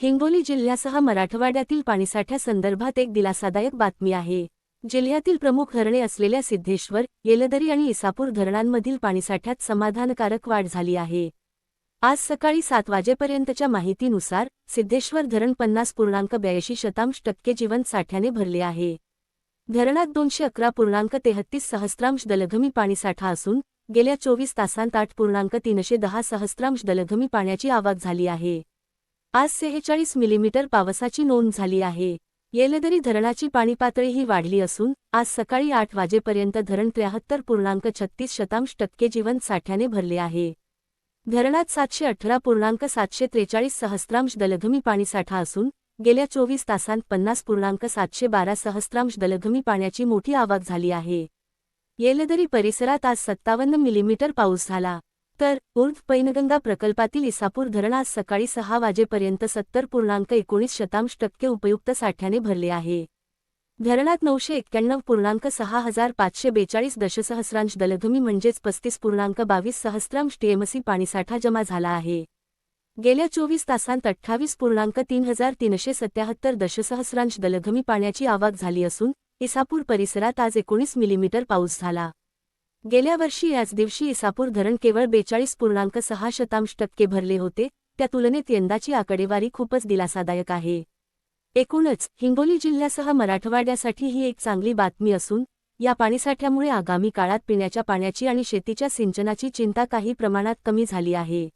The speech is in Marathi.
हिंगोली जिल्ह्यासह मराठवाड्यातील पाणीसाठ्यासंदर्भात एक दिलासादायक बातमी आहे. जिल्ह्यातील प्रमुख धरणे असलेल्या सिद्धेश्वर येलदरी आणि इसापूर धरणांमधील पाणीसाठ्यात समाधानकारक वाढ झाली आहे. आज सकाळी सात वाजेपर्यंतच्या माहितीनुसार सिद्धेश्वर धरण पन्नास पूर्णांक ब्याऐंशी शतांश टक्के जिवंत साठ्याने भरले आहे. धरणात दोनशे अकरा पूर्णांक तेहत्तीस सहस्रांश दलघमी पाणीसाठा असून गेल्या चोवीस तासांत आठ पूर्णांक तीनशे दहा सहस्रांश दलघमी पाण्याची आवक झाली आहे. आज सेहेचाळीस मिलीमीटर पावसाची नोंद झाली आहे. येलदरी धरणाची पाणीपातळीही वाढली असून आज सकाळी आठ वाजेपर्यंत धरण त्र्याहत्तर पूर्णांक छत्तीस शतांश टक्के जीवन साठ्याने भरले आहे. धरणात सातशे अठरा पूर्णांक सातशे त्रेचाळीस सहस्रांश दलघमी पाणीसाठा असून गेल्या चोवीस तासांत पन्नास पूर्णांक सातशे बारा सहस्रांश दलघमी पाण्याची मोठी आवक झाली आहे. येलदरी परिसरात आज सत्तावन्न मिलीमीटर पाऊस झाला. तर उर्फ पैनगंगा प्रकल्पातील इसापूर धरण आज सकाळी सहा वाजेपर्यंत सत्तर पूर्णांक एकोणीस शतांश टक्के उपयुक्त साठ्याने भरले आहे. धरणात नऊशे एक्क्याण्णव पूर्णांक सहा हजार पाचशे बेचाळीस दशसहस्रांश दलधमी म्हणजेच पस्तीस पूर्णांक बावीस सहस्रांश टीएमसी पाणीसाठा जमा झाला आहे. गेल्या चोवीस तासांत अठ्ठावीस पूर्णांक तीन हजार तीनशे सत्याहत्तर दशसहस्रांश दलधमी पाण्याची आवक झाली असून इसापूर परिसरात आज एकोणीस मिलीमीटर पाऊस झाला. गेल्या वर्षी याच दिवशी इसापूर धरण केवळ बेचाळीस पूर्णांक सहा शतांश टक्के भरले होते त्या तुलनेत यंदाची आकडेवारी खूपच दिलासादायक आहे. एकूणच हिंगोली जिल्ह्यासह मराठवाड्यासाठी ही एक चांगली बातमी असून या पाणीसाठ्यामुळे आगामी काळात पिण्याच्या पाण्याची आणि शेतीच्या सिंचनाची चिंता काही प्रमाणात कमी झाली आहे.